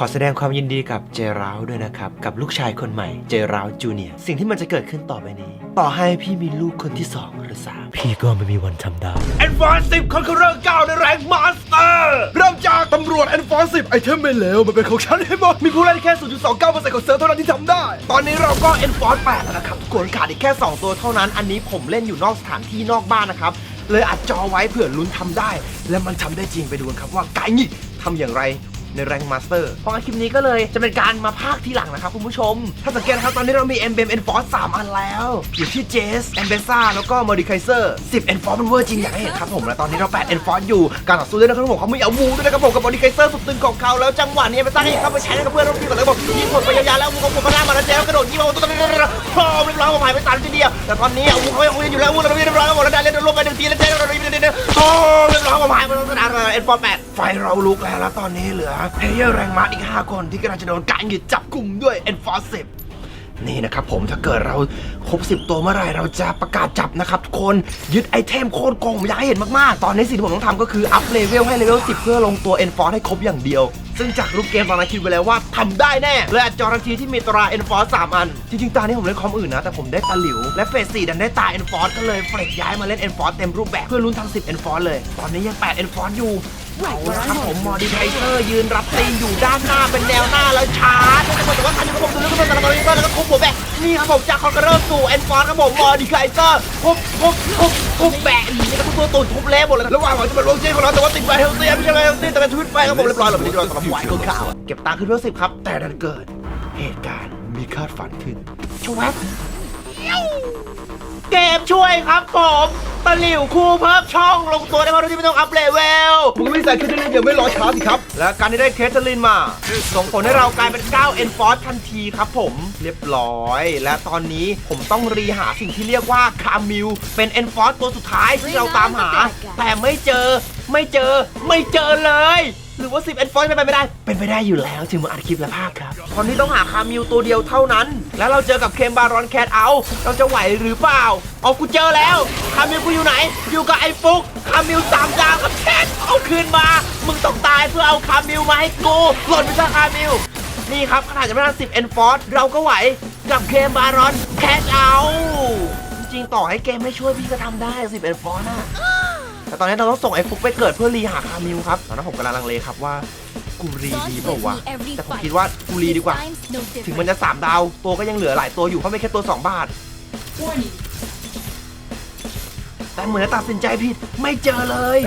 ขอแสดงความยินดีกับเจราวด้วยนะครับ กับลูกชายคนใหม่เจราวจูเนียร์สิ่งที่มันจะเกิดขึ้นต่อไปนี้ ต่อให้พี่มีลูกคนที่ 2 หรือ 3 พี่ก็ไม่มีวันทำได้ Advance 10 Conqueror 9ในแรงมาสเตอร์เริ่มจากตำรวจ Advance 10ไอเทมไม่เลวมันเป็นของฉันให้หมดมีผู้เล่นแค่ 0.29%ของเซิร์ฟเท่านั้นที่ทำได้ ตอนนี้เราก็ Enforce 8แล้วนะครับทุกคนขาดอีกแค่ 2 ตัวเท่านั้น อันนี้ผมเล่นอยู่นอกสถานที่นอกบ้านนะครับเลยอัดจอไว้เผื่อลุ้นทำได้ และมันทำได้จริงไปดูกันครับว่าไกด์นี่ทำอย่างไร ในแรงมาสเตอร์เพราะงั้นคลิปนี้ก็เลยจะเป็นการมาพากย์ทีหลังนะครับคุณผู้ชม ถ้าสังเกตนะครับตอนนี้เรามี e m b l e m Enforce 3 อันแล้วอยู่ที่ Jess e m b e s a แล้วก็ Mordekaiser 10 Enforce มันเวอร์จริงอย่ากให้เห็นครับผมและตอนนี้เรา 8 Enforce อยู่การต่อสู้ด้วยนะครับผมเขาไม่เอามูด้วยนะครับผมกับ Mordekaiser สุดตึงของเขาแล้วจังหวะนี้ e m b e s a ให้เข้าไปใช้กับเพื่อนร่วมทีมก่อนเลยบอกยิงหมดไปยาวๆแล้วมูของผมก็หน้ามาแล้วเจลกระโดดยิงมาตัวตัวพร้อมเรียบร้อยผมหายไปสามทีเดียวแต่ตอนนี้อาวุธเขายังคงอยู่แล้วอาวุธเราเรียบร้อยแล้วหมดแล้วได้เล่นลงไปหนึ่งทีแล้วเจลเราเรียบร้อยโอ้เรียบร้อยผมหายไปแล้วสนามเอ็นฟอร์แปดไฟเราลุกแล้วแล้วตอนนี้เหลือเพลเยอร์แรงมาอีก 5 คนที่กำลังจะโดนการหยุดจับกลุ่มด้วย Enforce 10นี่นะครับผมถ้าเกิดเราครบ 10 ตัวเมื่อไหร่เราจะประกาศจับนะครับทุกคนยึดไอเทมโคตรโกงผมอยากให้เห็นมาก ๆ ตอนนี้สิ่งที่ผมต้องทำก็คือ อัพเลเวลให้เลเวล10 เพื่อลงตัว Enforce ให้ครบอย่างเดียว ซึ่งจากรูปเกมตอนนั้นคิดไว้แล้วว่าทำได้แน่เลยอัดจอรังทีที่มีตราเอนฟอร์ดสามอัน จริงๆ ตานี้ผมเล่นคอมอื่นนะ แต่ผมได้ตาหลิว และเฟสสี่ดันได้ตาเอนฟอร์ดก็เลยเฟรกย้ายมาเล่นเอนฟอร์ดเต็มรูปแบบเพื่อลุ้นทั้ง10 Enforce เลย ตอนนี้ยัง8 Enforce อยู่ เอาละครับผมมอดิไทเซอร์ยืนรับตีนอยู่ด้านหน้าเป็นแนวหน้าแล้วชาร์จนะครับแต่ว่าคันนี้ครับผมดูแล้วก็เป็นตลาดนี้ก็แล้วก็ทุบหัวแบกนี่ครับผมจากคอนเกอร์สู่แอนฟอนครับผมมอดิไทเซอร์ทุบทุบทุบทุบแบกนี่ครับตัวตุ่นทุบเละหมดเลยระหว่างหวังจะเป็นโรเจนของเราแต่ว่าติดไฟเฮลตี้ไม่ใช่ไฟเฮลตี้แต่เป็นทวิตไฟครับผมเรียบร้อยหล้วไม่ได้รอสำหรับหวของข่าวเก็บตังค์ขึ้นเพื่อสิบครับ แต่ดันเกิด เหตุการณ์มีคาดฝันขึ้นชวบเกมช่วยครับผม ตะหลิวคู่เพิ่มช่องลงตัวได้มาโดยที่ไม่ต้องอัพเลเวลมึงไม่ใส่แคทเธอรีนอย่าไม่รอช้าสิครับ และการที่ได้เคทเธอรีนมา ส่งผลให้เรากลายเป็น9 Enforce ทันทีครับผมเรียบร้อย และตอนนี้ผมต้องรีหาสิ่งที่เรียกว่าคามิลเป็น Enforce ตัวสุดท้ายที่เราตามหา แต่ไม่เจอไม่เจอไม่เจอเลย หรือว่า10 Enforce เป็นไปไม่ได้ เป็นไปได้อยู่แล้วถึงมาอัดคลิปและภาคครับตอนนี้ต้องหาคามิลตัวเดียวเท่านั้น แล้วเราเจอกับเคมบารอนแคทเอาเราจะไหวหรือเปล่าเอากูเจอแล้วคามิลกูอยู่ไหน อยู่กับไอ้ฟุกคามิลสามดาวกับแคทเอาคืนมา มึงต้องตายเพื่อเอาคามิลมาให้กูหล่นไปซะคามิลนี่ครับขนาดจะไม่ทัน10 Enforce เราก็ไหวกับเคมบารอนแคทเอาจริงต่อให้เกมไม่ช่วยพี่ก็ทำได้10 Enforce นะ แต่ตอนนี้เราต้องส่งไอ้ฟุกไปเกิดเพื่อรีหาคามิลครับตอนนั้นผมกำลังลังเลครับว่ากูรีดีเปล่าวะแต่ผมคิดว่ากูรีดีกว่า ถึงมันจะ3ดาวตัวก็ยังเหลือหลายตัวอยู่เพราะไม่แค่ตัว2บาท แต่เหมือนจะตัดสินใจผิดไม่เจอเลย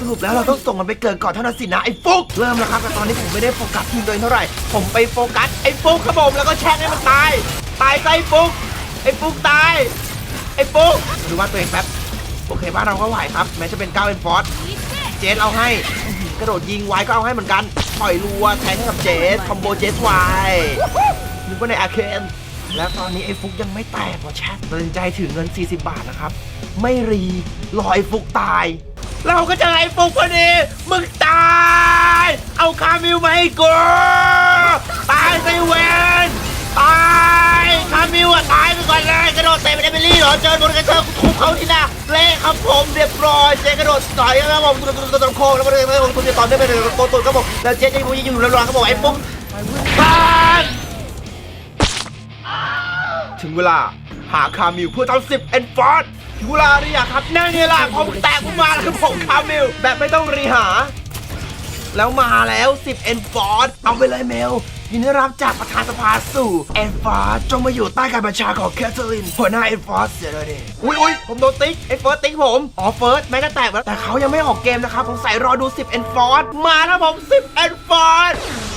สรุปแล้วเราต้องส่งมันไปเกิดก่อนเท่านั้นสินะไอ้ฟุกเริ่มแล้วครับแต่ตอนนี้ผมไม่ได้โฟกัสทีมตัวเองเท่าไหร่ ผมไปโฟกัสไอ้ฟุกครับผมแล้วก็แช่งให้มันตาย ตายซะไอ้ฟุกไอ้ฟุกตายไอ้ฟุกดูว่าตัวเองแป๊บ โอเคบ้านเราก็ไหวครับ แม้จะเป็น9เป็นฟอสเจสเอาให้ กระโดดยิงไว้ก็เอาให้เหมือนกันปล่อยรัวแทงให้กับเจสคอมโบเจสไวนึกว่าในอาเคนแล้วตอนนี้ไอ้ฟุกยังไม่แตกว่ะแชทตัดสินใจถือเงิน 40 บาทนะครับ ไม่รีรอไอ้ฟุกตาย เราก็เจอไอ้ฟุกพอดีมึงตาย เอาคามิวมาให้กูตายไซเวน ตายคามิวอะตายไปก่อนเลยกระโดดเตะไปเอมิลี่เหรอเจอโดนกระเชิญทุบเขาที่หน้าเละครับผมเรียบร้อยเจกระโดดต่อยครับผมตัวตัวตัวตัวโค้งแล้วก็เลยตัวตัวต่อได้ไปเลยตัวตัวครับผมแล้วเจ๊ยังอยู่ระว่างครับผมไอ้ฟุกตายถึงเวลาหาคามิวเพื่อทำสิบเอ็นฟอร์ดถึงเวลาหรือยังครับแน่นนี่แหละผมแตกผมมาแล้วครับผมคามิวแบบไม่ต้องรีหา แล้วมาแล้ว10 e n f o r c e เอาไปเลยเมล ยินดีรับจากประธานสภาสู่ e n f o r c e จงมาอยู่ใต้การบัญชาของแคทเธอรีนหัวหน้า e n f o r c e เสียเลยดิอุ้ยอุ้ยผมโดนติ๊กไอ้เฟิร์สติ๊กผมอ๋อเฟิร์สแม้จะแตกแล้วแต่เขายังไม่ออกเกมนะครับผมใส่รอดู10 e n f o r c e มาแล้วผม10 e n f o r c e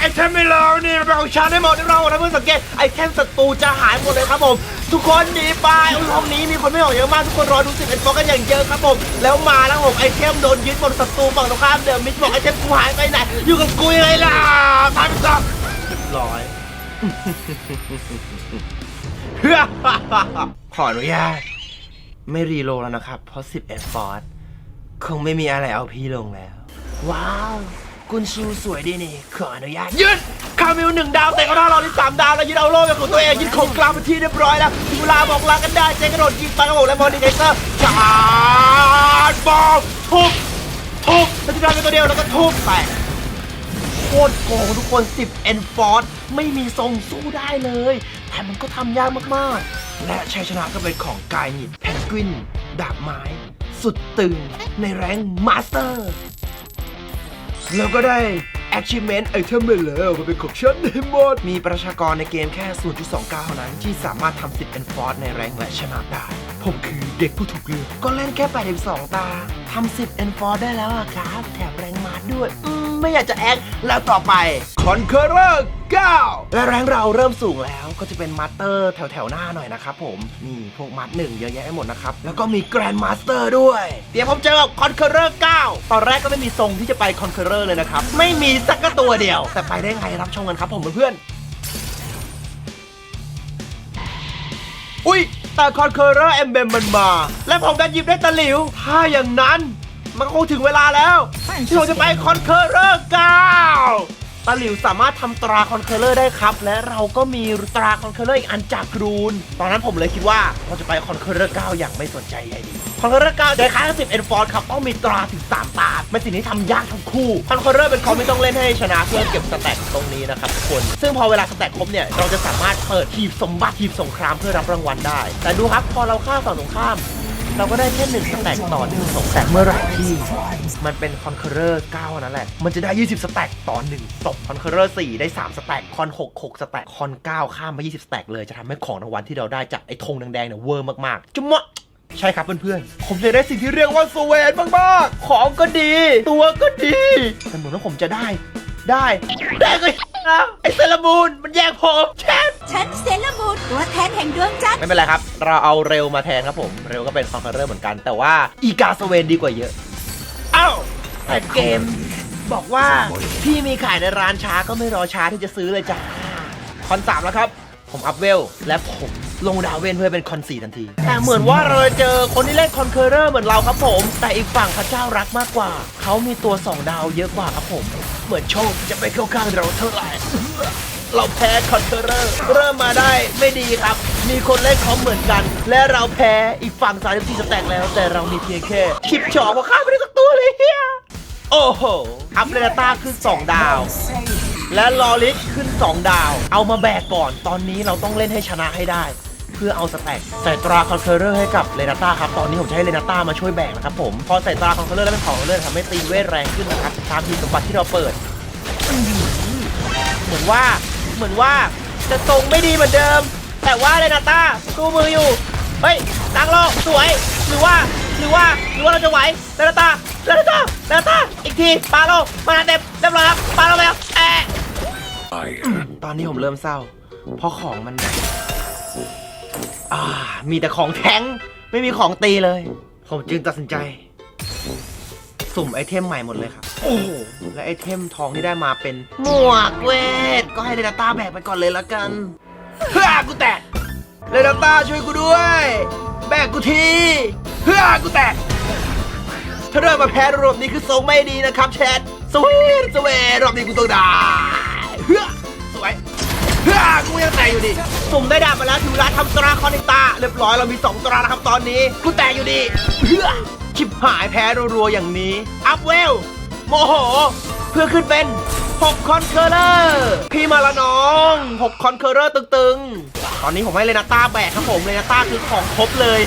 ไอเทมไม่เลวนี่มันเป็นของฉันได้หมดเราถ้าเพื่อนสังเกตไอเทมศัตรูจะหายหมดเลยครับผม ทุกคนหนีไปอุ้ยห้องนี้มีคนไม่ออกเยอะมากทุกคนรอดูสิบเอ็นฟอกันอย่างเยอะครับผม แล้วมาแล้วผมไอเทมโดนยึดหมดศัตรูฝั่งตรงข้ามเดิมมิดบอกไอเทมกูหายไปไหนอยู่กับกูยังไงล่ะทำซับเรียบร้อยขออนุญาตไม่รีโลแล้วนะครับ เพราะ 10เอ็นฟอร์คงไม่มีอะไรเอาพี่ลงแล้ว ว้าว กุนซูสวยดีนี่ ขออนุญาตยืดคามิลหนึ่งดาวแต่ก็ท่าเราที่สามดาวแล้วยึดเอาโล่เป็นของตัวเองยึดของกลางเป็นที่เรียบร้อยแล้วถึงเวลาบอกลากันได้เจกระโดดยิงไปกระบอกและมอนิเตอร์ชาร์จบอลทุบทุบแล้วที่ได้เป็นตัวเดียวแล้วก็ทุบไปโคตรโกงทุกคน 10 n f o r c e ไม่มีทรงสู้ได้เลย แต่มันก็ทำยากมากๆ และชัยชนะก็เป็นของกายหนิดแพนกวิน ดาบไม้ สุดตึงในแรงมาสเตอร์ แล้วก็ได้ achievement item ไปแล้วมันเป็นของฉันในหมด มีประชากรในเกมแค่ 0.29 เท่านั้นที่สามารถทำ10 enforce ในแรงและชนะได้ ผมคือเด็กผู้ถูกเลือกก็เล่นแค่ 82 ตา ทำ10 enforce ได้แล้วอะครับ แถมแรงมาดด้วยอืมไม่อยากจะแอคแล้วต่อไป Conqueror 9 และแรงเราเริ่มสูงแล้วก็จะเป็นมาสเตอร์แถวแถวๆหน้าหน่อยนะครับผมนี่พวกมัดหนึ่งเยอะแยะไปหมดนะครับ แล้วก็มีแกรนด์มาสเตอร์ด้วย เดี๋ยวผมเจอกับ Conqueror 9 ตอนแรกก็ไม่มีทรงที่จะไป Conqueror เลยนะครับ ไม่มีสักตัวเดียว แต่ไปได้ไงรับชมกันครับผมเพื่อนๆอุ้ย แต่ Conqueror Emblem มันมา และผมดันหยิบได้ตะหลิว ถ้าอย่างนั้น มันคงถึงเวลาแล้ว ที่เราจะไป Conqueror 9 ตาหลิวสามารถทำตราคอนเคอร์เลอร์ได้ครับ และเราก็มีตราคอนเคอร์เลอร์อีกอันจากกรูน ตอนนั้นผมเลยคิดว่าเราจะไปคอนเคอร์เลอร์9อย่างไม่สนใจใหญ่ดีคอนเคอร์เลอร์9ในค่าย10 e n f o r c e ครับต้องมีตราถึง3ตาเป็นสิ่งที่ทำยากทั้งคู่คอนเคอร์เลอร์เป็นคอมที่ต้องเล่นให้ชนะเพื่อเก็บสแต็กตรงนี้นะครับทุกคนซึ่งพอเวลาสแต็กครบเนี่ยเราจะสามารถเปิดทีบสมบัติทีบสงครามเพื่อรับรางวัลได้ แต่ดูครับพอเราฆ่าฝั่งตรงข้าม เราก็ได้แค่หนึ่งสแต็กต่อหนึ่งศพแต่เมื่อไหร่ที่มันเป็นคอนเคอร์เรอร์9นั่นแหละ มันจะได้ 20 สแต็กต่อหนึ่งศพคอนเคอร์เรอร์4ได้ 3 สแต็กคอน6 6สแต็กคอน9ข้ามมา20 สแต็กเลยจะทำให้ของรางวัลที่เราได้จากไอ้ธงแดงๆเนี่ยเวอร์มากๆจุ๊มะใช่ครับเพื่อนๆ ผมจะได้สิ่งที่เรียกว่าสเวนมากๆ ของก็ดี ตัวก็ดีแต่เหมือนว่าผมจะได้ ได้ ได้ก็นะไอ้เซรามูนมันแย่งผมแชท ฉันเซเลอร์มูนตัวแทนแห่งดวงจันทร์ไม่เป็นไรครับ เราเอาเร็วมาแทนครับผม เร็วก็เป็นคอนเคอร์เรอร์เหมือนกัน แต่ว่าอีกาสเวนดีกว่าเยอะ อ้าวแต่เกม บอกว่าพี่มีขายในร้านช้าก็ไม่รอช้าที่จะซื้อเลยจ้าคอนสามแล้วครับ ผมอัพเวล และผมลงดาวเวนเพื่อเป็นคอนสี่ทันที แต่เหมือนว่าเราจะเจอคนที่เล่นคอนเคอร์เรอร์เหมือนเราครับผม แต่อีกฝั่งพระเจ้ารักมากกว่า เขามีตัว2ดาวเยอะกว่าครับผม เหมือนโชคจะไปเข้าข้างเราเท่าไหร่ เราแพ้คอนเทอร์เรอร์เริ่มมาได้ไม่ดีครับ มีคนเล่นคอมเหมือนกัน และเราแพ้อีกฝั่ง34สแต็กแล้ว แต่เรามีเพียงแค่คิปชอพอฆ่าไม่ได้สักตัวเลยเฮียโอ้โหอัพเรนต้าขึ้น 2 ดาว และลอริสขึ้น 2 ดาว เอามาแบกก่อน ตอนนี้เราต้องเล่นให้ชนะให้ได้ เพื่อเอาสแต็กใส่ตราคอนเคอร์เรอร์ให้กับเรนาต้าครับ ตอนนี้ผมจะให้เรนาต้ามาช่วยแบกนะครับผม พอใส่ตราคอนเคอร์เรอร์แล้วเป็นของเลือดทำให้ตีเวทแรงขึ้นนะครับ ตามทีมสมบัติที่เราเปิด เหมือนว่า เหมือนว่าจะทรงไม่ดีเหมือนเดิม แต่ว่าเรนาต้าสู้มืออยู่ เฮ้ยตั้งโลกสวย หรือว่า หรือว่า หรือว่าเราจะไหวเรนาต้าเรนาต้าเรนาต้าอีกทีปาโลมาเต็มเรียบร้อยครับปาโลไปแล้วแอะตอนนี้ผมเริ่มเศร้า เพราะของมันอ่ามีแต่ของแท้งไม่มีของตีเลย ผมจึงตัดสินใจ สุ่มไอเทมใหม่หมดเลยครับ โอ้โหและไอเทมทองที่ได้มาเป็นหมวกเวท ก็ให้เรนาต้าแบกไปก่อนเลยละกันเฮ้อกูแตกเรนาต้าช่วยกูด้วย แบกกูทีเฮ้อกูแตกถ้าเริ่มมาแพ้รอบนี้คือทรงไม่ดีนะครับแชทสวีทสวีทรอบนี้กูต้องได้เฮ้อสวยเฮ้อกูยังแตกอยู่ดิสุ่มได้ดาบมาแล้วถึงเวลาทำตราคอนิตาเรียบร้อยเรามี2ตรานะครับตอนนี้ กูแตกอยู่ดิเฮ้อชิบหายแพ้รัวๆอย่างนี้ อัพเวล โมโห เพื่อขึ้นเป็น 6 คอนเคอร์เลอร์พี่มาละน้อง 6 คอนเคอร์เลอร์ตึงๆ ตอนนี้ผมให้เลนาต้าแบกครับผมเลนาต้าคือของครบเลย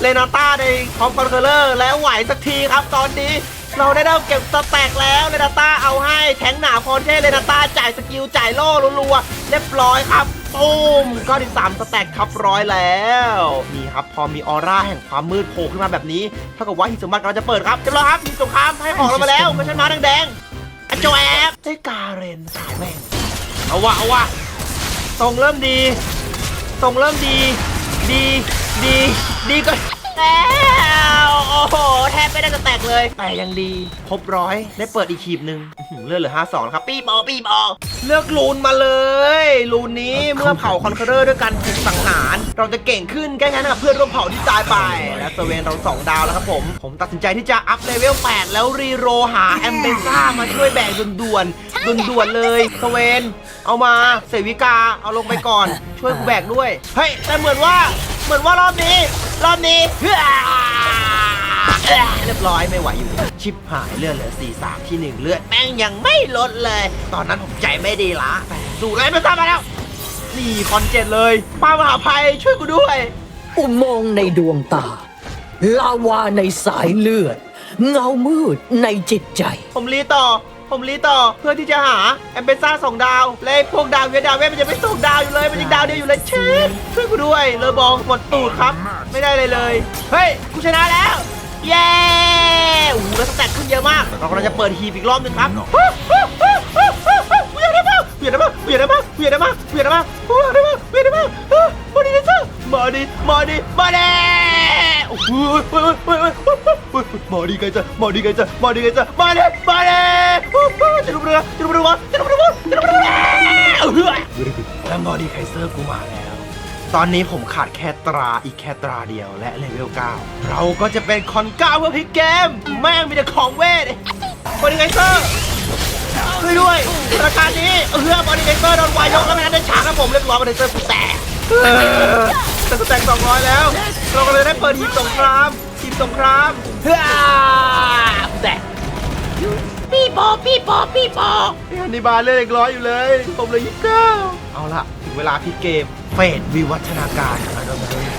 เลนาต้าในคอมคอนเคอร์เลอร์แล้วไหวสักทีครับตอนนี้เราได้เริ่มเก็บสแต็กแล้วเลนาต้าเอาให้แทงหนาคอนเทเลนาต้าจ่ายสกิลจ่ายโล่รัวๆเรียบร้อยครับ ตูมก็ที่สามสแต็กครับร้อยแล้วนี่ครับพอมีออร่าแห่งความมืดโผล่ขึ้นมาแบบนี้เท่ากับว่าหินสมบัติกำลังจะเปิดครับเรียบร้อยครับหินสงครามให้ของเรามาแล้วไม่ใช่ม้าแดงๆอะโจแอบได้การเรนสายแม่งเอาวะเอาวะทรงเริ่มดีทรงเริ่มดี ดีดีดีก็แล้วโอ้โหแทบไม่ได้จะแตกเลย แต่ยังดีครบร้อยได้เปิดอีกขีบหนึ่งอื้อหือเลือดเหลือ 52แล้วครับ ปีบอปีบอ เลือกลูนมาเลย ลูนนี้เมื่อเผาคอนเคอร์เรอร์ด้วยการถูกสังหาร เราจะเก่งขึ้นแก้งานกับเพื่อนร่วมเผ่าที่ตายไป และเซเวนเรา2ดาวแล้วครับผม ผมตัดสินใจที่จะอัพเลเวล 8 แล้วรีโรหาแอมเบซ่ามาช่วยแบกด่วนๆด่วนๆเลยเซเวนเอามาเสวิกาเอาลงไปก่อน ช่วยกูแบกด้วย เฮ้ยแต่เหมือนว่าเหมือนว่ารอบนี้ รอบนี้เฮ้ย เอ้อเรียบร้อยไม่ไหวอยู่ดีชิบหายเลือดเหลือ4 3ที่หนึ่งเลือดแม่งยังไม่ลดเลย ตอนนั้นผมใจไม่ดีละแต่สู้เลยไม่ทราบมาแล้วนี่คอนเจ็ดเลยป้ามหาภัยช่วยกูด้วยอุโมงค์ในดวงตา ลาวาในสายเลือด เงามืดในจิตใจ ผมรีต่อ ผมรีต่อเพื่อที่จะหาแอมเบซ่าสองดาวและไอ้พวกดาวเวียดาวเวทมันจะไม่ส่งดาวอยู่เลยมันยังดาวเดียวอยู่เลยเชฟช่วยกูด้วยเลอบองหมดตูดครับ ไม่ได้เลยเลย เฮ้ยกูชนะแล้ว เย้โอ้โหแล้วสแต็กขึ้นเยอะมากเรากำลังจะเปิดฮีบอีกรอบหนึงครับเวียดได้มากเวียดได้มากเวียดได้มากเวียดได้มากเวียดได้มากเวียดได้มากเวียดได้มากมาดิเจ้ามาดิมาดิมาดิโอ้โหมาดิไกจ้ะมาดิไกจ้ะมาดิไกจ้ะมาดิมาดิจะรู้เรือจะรู้เรือวะจะรู้เรือวะจะรู้เรือวะเออแล้วมาดิไคเซอร์กูมาแล้ว ตอนนี้ผมขาดแค่ตราอีกแค่ตราเดียวและเลเวล9เราก็จะเป็นคอนเก้าเพื่อพลิกเกม แม่งมีแต่ของเวทบอดี้ไกเซอร์ช่วยด้วยสถานการณ์นี้เออบอดี้ไกเซอร์โดนวายยกแล้วไม่ทันได้ฉากครับผมเรียบร้อยบอดี้ไกเซอร์กูแตกเออแต่กูแตก200 แล้ว เราก็เลยได้เปิดทีมสงครามทีมสงครามเฮ้ยกูแตกปีปอปีปอปีปอฮันนิบาลเล่นอีกร้อยอยู่เลย ผมเลยยี่สิบเก้าเอาละถึงเวลาพลิกเกม เฟดวิวัฒนาการ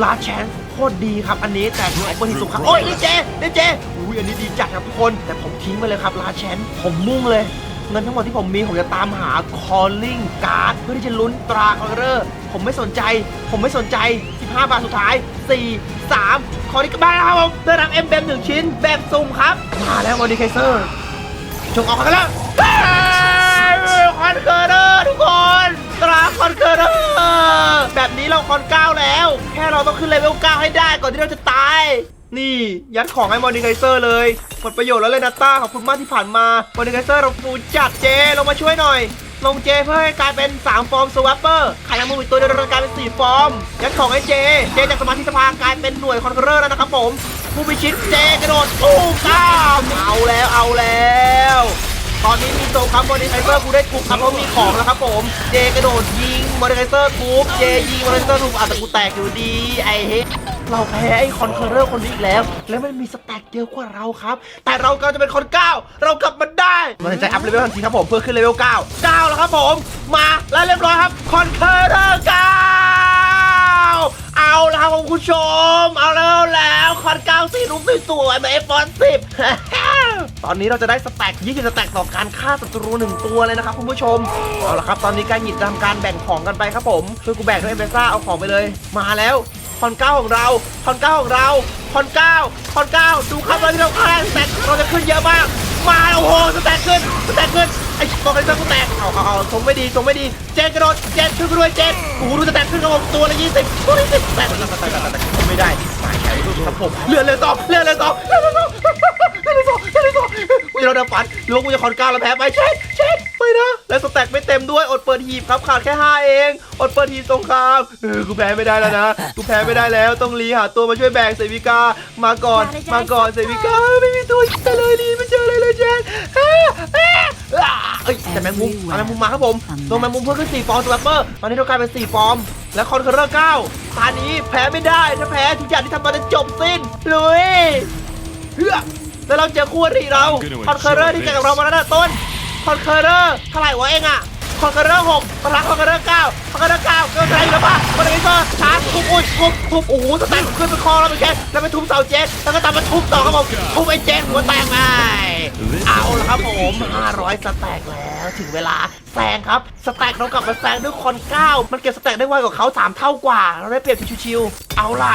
ลาแชนโคตรดีครับอันนี้แต่ของบริสุทธิ์ครับโอ้ยนี่เจนี่เจอุ้ยอันนี้ดีจัดครับทุกคน แต่ผมทิ้งไปเลยครับลาแชนผมมุ่งเลย เงินทั้งหมดที่ผมมี ผมจะตามหา calling card เพื่อที่จะลุ้นตราคอร์เรอร์ผมไม่สนใจ ผมไม่สนใจ 15 บาทสุดท้าย 4 3 ขอนี้กลับบ้าแล้วครับผมได้รับเอ็มเบมหนึ่งชิ้นแบบสุ่มครับมาแล้วมอดีไคเซอร์จงออกกันแล้วคอนเกอร์เดอร์ทุกคน ตราคอนเกอร์เดอร์ แบบนี้เราคอนเก้าแล้ว แค่เราต้องขึ้นเลเวล9ให้ได้ก่อนที่เราจะตาย นี่ยัดของให้มอนิไคเซอร์เลยหมดประโยชน์แล้วเลยนาต้าขอบคุณมากที่ผ่านมามอนิไคเซอร์เราฟูจัดเจลงมาช่วยหน่อย ลงเจเพื่อให้กลายเป็น 3 ฟอร์มสวัปเปอร์ขายยังมืออีกตัวเดียวเรากลายเป็น 4 ฟอร์มยัดของให้เจ เจจากสมาธิสภากลายเป็นหน่วยคอนเกอร์แล้วนะครับผมผู้พิชิตเจกระโดดตู้ก้ามเอาแล้วเอาแล้ว ตอนนี้มีโซครับมอนิไคเซอร์กูได้ทุบครับเพราะมีของแล้วครับผมเจกระโดดยิงมอนิไคเซอร์ทุบเจยิงมอนิไคเซอร์ทุบอาจจะแต่กูแตกอยู่ดีไอ้เฮ้ยเราแพ้ไอ้คอนเคอร์เรอร์คนนี้อีกแล้ว แล้วมันมีสแต็กเยอะกว่าเราครับ แต่เราก็จะเป็นคนเก้าเรากลับมาได้มันใจอัพเลเวลทันทีครับผมเพื่อขึ้นเลเวลเก้าเก้าแล้วครับผม มาแล้วเรียบร้อยครับคอนเคอร์เรอร์เก้า เอาแล้วครับคุณผู้ชม เอาแล้วแล้วคอนเก้าสีรุ้งสวยๆเหมือนไอฟอนสิบตอนนี้เราจะได้สแต็กยี่สิบสแต็กต่อการฆ่าศัตรูหนึ่งตัวเลยนะครับคุณผู้ชม เอาละครับ ตอนนี้การหยิบทำการแบ่งของกันไปครับผมช่วยกูแบ่งด้วยเอเมซ่าเอาของไปเลย มาแล้วคอนเก้าของเราคอนเก้าของเราคอนเก้าคอนเก้าดูครับเราที่เราฆ่าสแต็กเราจะขึ้นเยอะมาก มาโอ้โหสแต็กขึ้นสแต็กขึ้น อ้บอกเลยสแต็กเอาเอาเอาทรงไม่ดีทรงไม่ดีเจนกระโดดเจนขึ้นกูด้วยเจนโอ้โหดูจะแตกขึ้นครับผมตัวละยี่สิบตัวละยี่สิบแตกแตกแตกแตกไม่ได้มาแข่งครับผมเลือดเลยต่อเลือนเลยต่อเลือดเลยต่อ กูจะโดนฝันหรือว่ากูจะคอนก้าแล้วแพ้ไปเช็ดเช็ดไปนะ แล้วสแต็กไม่เต็มด้วยอดเปิดหีบครับขาดแค่5เอง อดเปิดหีบสงครามเออกูแพ้ไม่ได้แล้วนะ กูแพ้ไม่ได้แล้วต้องรีหาตัวมาช่วยแบกเซวิกา มาก่อน มาก่อนเซวิกาไม่มีตัวแต่เลยดีไม่เจอเลยเลยเจนเอ้ยเอ้ยเอ้แต่แมงมุมเอาแมงมุมมาครับผมตัวแมงมุมเพิ่มขึ้น4ฟอร์มสวัปเปอร์ตอนนี้เรากลายเป็น4ฟอร์มและคอนเคอร์เรอร์9ตอนนี้แพ้ไม่ได้ถ้าแพ้ทุกอย่างที่ทำมาจะจบสิ้นลุยเฮือ แล้วเราเจอคู่อริเราคอนเคอร์เรอร์ที่แข่งกับเรามาแล้วนะต้นคอนเคอร์เรอร์เท่าไหร่วะเองอะคอนเคอร์เรอร์หกปะทะคอนเคอร์เรอร์เก้าคอนเคอร์เรอร์เก้าเกินใจอยู่แล้วป่ะมันเลยก็ชาร์จทุบอุ้ยทุบทุบโอ้โหสแต็กขึ้นไปคอเราไปแค่แล้วไปทุบเสาเจ็ตแล้วก็ตามมาทุบต่อครับผมทุบไอ้เจ็ตหัวแตกไปเอาละครับผม500สแต็กแล้วถึงเวลาแซงครับสแต็กเรากลับมาแซงด้วยคอนเก้ามันเก็บสแต็กได้ไวกว่าเขาสามเท่ากว่า เราได้เปรียบชิวๆเอาล่ะ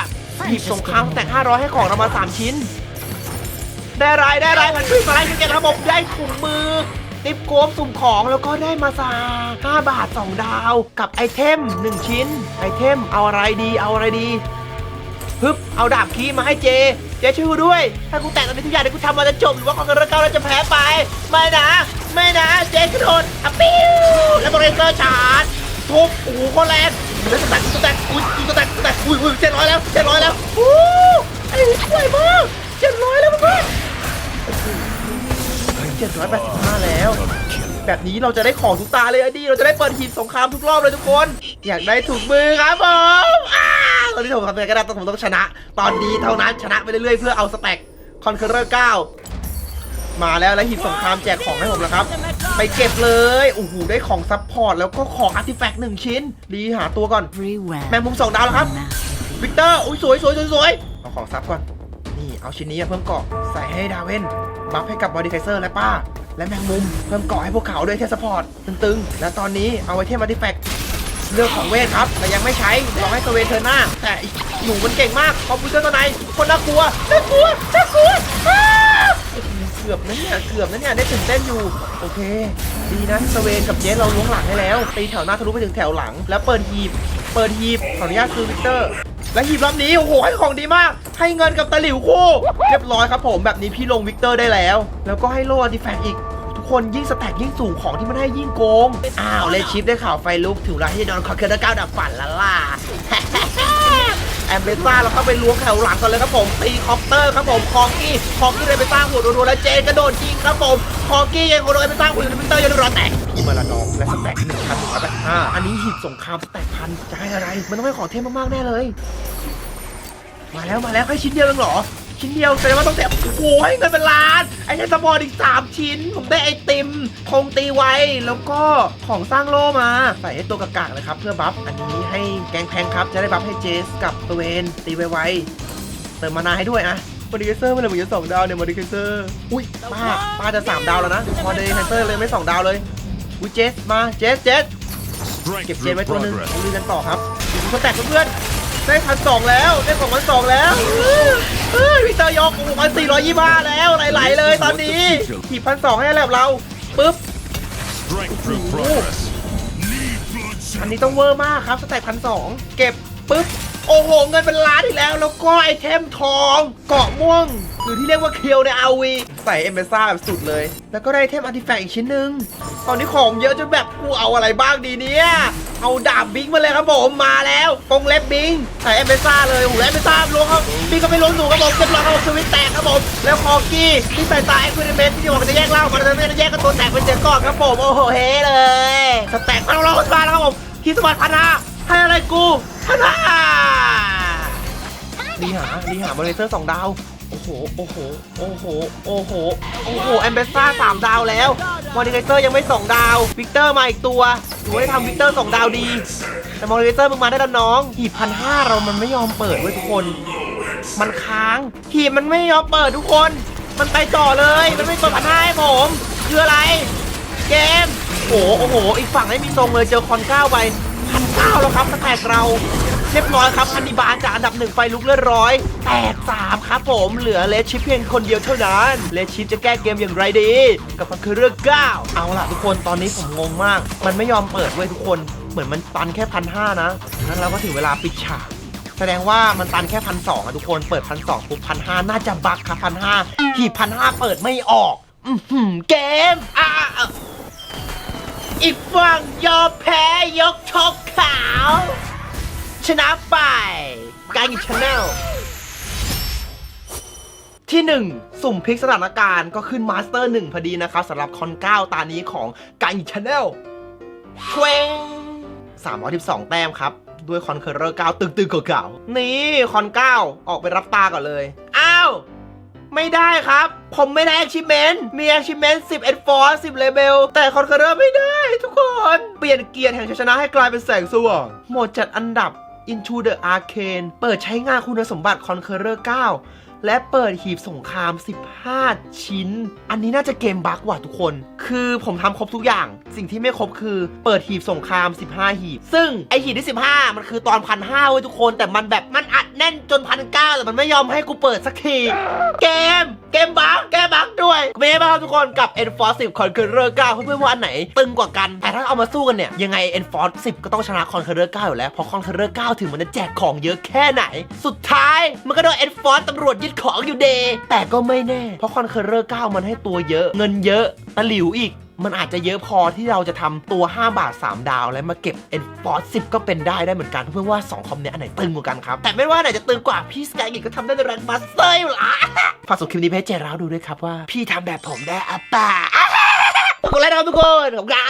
หยิบสงครามสแต็ก500 ให้ของเรามาสามชิ้น ได้ไรายได้รายมันขึ้นมาไล่เก่ระบบได้ถุงมือ ติปโกมสุ่มของแล้วก็ได้มาซา5บาท 2 ดาว กับไอเทม 1 ชิ้น ไอเทมเอาอะไรดีเอาอะไรดีฮึบเอาดาบคีมาให้เจ เจช่วยกูด้วย ถ้ากูแตกตอนนี้ทุกอย่างที่กูทำมันจะจบหรือว่าคอนเกอร์เก้าเราจะแพ้ไป ไม่นะ ไม่นะ เจกระโดดอะปิ้วแล้วบริเซอร์ชาร์จทุบโอ้โหโคนแรงแล้วสแต็กสแต็กอุ้ยสแต็กสแตกอุ้ยอุ้ยเจ็ดร้อยแล้วเจ็ดร้อยแล้วโอ้ไอ้สวยมากเจ็ดร้อยแล้ว เพื่อน785แล้ว แบบนี้เราจะได้ของทุกตาเลยอะดีเราจะได้เปิดหีบสงครามทุกรอบเลยทุกคน อยากได้ถุงมือครับผมอ้าตอนนี้ผมทำยังไงก็ได้ต้องผมต้องชนะ ตอนนี้เท่านั้นชนะไปเรื่อยๆเพื่อเอาสแต็กคอนเคอร์เรอร์9มาแล้วแล้วหีบสงครามแจกของให้ผมแล้วครับ ไปเก็บเลยโอ้โหได้ของซัพพอร์ตแล้วก็ของอาร์ติแฟกต์หนึ่งชิ้น ดีหาตัวก่อน แมงมุมสองดาวแล้วครับ วิกเตอร์อุ้ยสวยสวยสวยสวยเอาของซับก่อน นี่เอาชิ้นนี้เพิ่มเกาะใส่ให้ดาเวนบัฟให้กับบอดี้ไคเซอร์และป้า และแมงมุม เพิ่มเกาะให้พวกเขาด้วยเทสปอร์ตตึงๆ แล้วตอนนี้เอาไว้เทมอาร์ติแฟกต์เรื่องของเวทครับ แต่ยังไม่ใช้ลองให้สเวนเทอร์หน้า แต่อีกหนูมันเก่งมากคอมพิวเตอร์ตัวไหนคนน่ากลัวน่ากลัวน่ากลัวเกือบนะเนี่ยเกือบนะเนี่ยได้ตื่นเต้นอยู่ โอเค ดีนะสเวนกับเจสเราล้วงหลังให้แล้วตีแถวหน้าทะลุไปถึงแถวหลัง แล้วเปิดหีบ เปิดหีบขออนุญาตคือวิกเตอร์ และหีบรอบนี้โอ้โหให้ของดีมาก ให้เงินกับตะหลิวคู่ เรียบร้อยครับผมแบบนี้พี่ลงวิกเตอร์ได้แล้ว แล้วก็ให้โล่อติแฟกอีกทุกคนยิ่งสแต็กยิ่งสูงของที่มันให้ยิ่งโกง อ้าวเลยชิปได้ข่าวไฟลุกถึงเวลาที่จะโดนคอนเคอร์เก้าดับฝันและล่ะ แอมเบซ่าเราเข้าไปล้วงแถวหลังก่อนเลยครับผมตีคอปเตอร์ครับผมคองกี้คองกี้เลยไปสร้างหัวรัวๆแล้วเจนกระโดดยิงครับผมคองกี้ยังโดนไปสร้างหัวอยู่ในพิเตอร์ยังรอแตกพี่มาละนองและสแต็กหนึ่งพันหนึ่งร้อยแปดสิบห้าอันนี้หีบสงครามสแต็กพันจะให้อะไร มันต้องให้ของเทพมากๆแน่เลย มาแล้วมาแล้วแค่ชิ้นเดียวเองเหรอ ชิ้นเดียวแสดงว่าต้องเสียโอ้โหให้เงินเป็นล้าน ไอ้เทสบอลอีก 3 ชิ้น ผมได้ไอติมธงตีไว้ แล้วก็ของสร้างโล่มา ใส่ให้ตัวกากากๆเลยครับ เพื่อบัฟ อันนี้ให้แกงแพงครับ จะได้บัฟให้เจสกับตัวเวนตีไวๆเติมมานาให้ด้วยอะมอดิเคเซอร์มันเลยเหมือนจะสองดาวเนี่ยมอดิเคเซอร์ อุ้ยป้าป้าจะสามดาวแล้วนะมอดิเคเซอร์เลยไม่สองดาวเลย อุ้ยเจสมา เจสเจสเก็บเจนไว้ตัวหนึ่งลุยกันต่อครับคนแตกเพื่อน ได้พันสองแล้ว ได้ของพันสองแล้วเฮ้ยวิเตอร์ยกโอ้โหพันสี่ร้อยยี่ห้าแล้วไหลๆเลยตอนนี้ขีดพันสองให้แล้วเราปึ๊บอันนี้ต้องเวอร์มากครับสแต็กพันสองเก็บปึ๊บโอ้โห เงินเป็นล้านอีกแล้ว แล้วก็ไอเทมทอง เกาะม่วง หรือที่เรียกว่าเคียวในอาวีใส่เอเบซ่าแบบสุดเลย แล้วก็ได้ไอเทมอาร์ติแฟกต์อีกชิ้นหนึ่งตอนนี้ของเยอะจนแบบกูเอาอะไรบ้างดีเนี่ย เอาดาบบิงมาเลยครับผมมาแล้วกงเล็บบิงใส่เอเบซ่าเลยโอ้โหเอเบซ่าล้วงเขาบิงก็ไม่ล้วงหนูครับผมเรียบร้อยครับผมสวิตแตกครับผมแล้วคอกี้ที่ใส่ตาเอ็กซ์เพร์เมนที่จะบอกจะแยกเล่ามันจะไม่ได้แยกกันตัวแตกเป็นเสียก่อนครับผมโอ้โหเฮ้เลยสแต็กพันเราคนบ้าแล้วครับผมที่สวัสดิ์พันห้าให้อะไรกูพันห้าลีหาลีหามอนิเตอร์สองดาว โอ้โห โอ้โห โอ้โห โอ้โห โอ้โหแอมเบสซ่าสามดาวแล้วมอนิเตอร์ยังไม่สองดาว วิกเตอร์มาอีกตัวถือว่าได้ทำวิกเตอร์สองดาวดี แต่มอนิเตอร์มึงมาได้แล้วน้องหีบพันห้าเรามันไม่ยอมเปิดเว้ยทุกคน มันค้างหีบมันไม่ยอมเปิดทุกคน มันไปต่อเลย มันไม่เปิดพันห้าให้ผมคืออะไร เกม โอ้โห โอ้โห อีกฝั่งไม่มีทรงเลยเจอคอนเก้าไปพันเก้าแล้วครับสแตกเรา เรียบร้อยครับฮันนิบาลจากอันดับหนึ่งไฟลุกเลือดร้อยแตกสามครับผมเหลือเลชิปเพียงคนเดียวเท่านั้นเลชิปจะแก้เกมอย่างไรดี กับมันคือเรื่องก้าเอาล่ะทุกคนตอนนี้ผมงงมาก มันไม่ยอมเปิดเว้ยทุกคนเหมือนมันตันแค่พันห้านะงั้นเราก็ถึงเวลาปิดฉากแสดงว่ามันตันแค่พันสองอะทุกคนเปิดพันสองปุ๊บพันห้าน่าจะบักครับพันห้าหีบพันห้าเปิดไม่ออกอือหือเกมอะอีกฝั่งยอมแพ้ยกชกขาว ชนะไปการยิงชาแนลที่ 1 สุ่มพลิกสถานการณ์ก็ขึ้นมาสเตอร์1พอดีนะครับสำหรับคอน9ตานี้ของการยิงชาแนลเควง312 แต้มครับ ด้วยคอนเคอร์เรอร์9ตึงตึงเก่าๆนี่คอน9ออกไปรับตาก่อนเลย อ้าว ไม่ได้ครับ ผมไม่ได้ achievement มี achievement 10 e d f o r 10 level แต่คอนเคอร์เรอร์ไม่ได้ทุกคน เปลี่ยนเกียร์แห่งชัยชนะให้กลายเป็นแสงสว่างหมดจัดอันดับ Into the Arcane เปิดใช้งานคุณสมบัติ Conqueror 9 และเปิดหีบสงคราม 15 ชิ้น อันนี้น่าจะเกมบั๊กว่ะทุกคน คือผมทำครบทุกอย่าง สิ่งที่ไม่ครบคือเปิดหีบสงคราม 15 หีบ ซึ่งไอหีบที่ 15 มันคือตอนพันห้าเว้ยทุกคน แต่มันแบบมันอัดแน่นจนพันเก้าแต่มันไม่ยอมให้กูเปิดสักที เกม เกมบั๊กเกมบั๊กด้วยเมย์บ้าทุกคนกับ Enforce 10 Conqueror 9เพื่อนๆว่าอันไหน ตึงกว่ากัน แต่ถ้าเอามาสู้กันเนี่ยยังไง Enforce 10 ก็ต้องชนะ Conqueror 9อยู่แล้วเพราะ Conqueror 9 ถึงมันจะแจกของเยอะแค่ไหน สุดท้ายมันก็โดน Enforce ตำรวจยดของอยู่เดแต่ก็ไม่แน่ เพราะ Conqueror 9มันให้ตัวเยอะ เงินเยอะตะหลิวอีกมันอาจจะเยอะพอที่เราจะทำตัว 5 บาท 3 ดาว แล้วมาเก็บ Enforce 10 ก็เป็นได้ได้เหมือนกัน เพื่อว่า 2 คอมเนี้ยอันไหนตึงกว่ากันครับ แต่ไม่ว่าไหนจะตึงกว่า พี่สกายกิก็ทำได้ในแรงบัสเซอร์อยู่ละฝากส่งคลิปนี้ไปให้เจร้าวดูด้วยครับว่า พี่ทำแบบผมได้อะป่าขอบคุณแล้วนะครับทุกคนขอบคุณครับ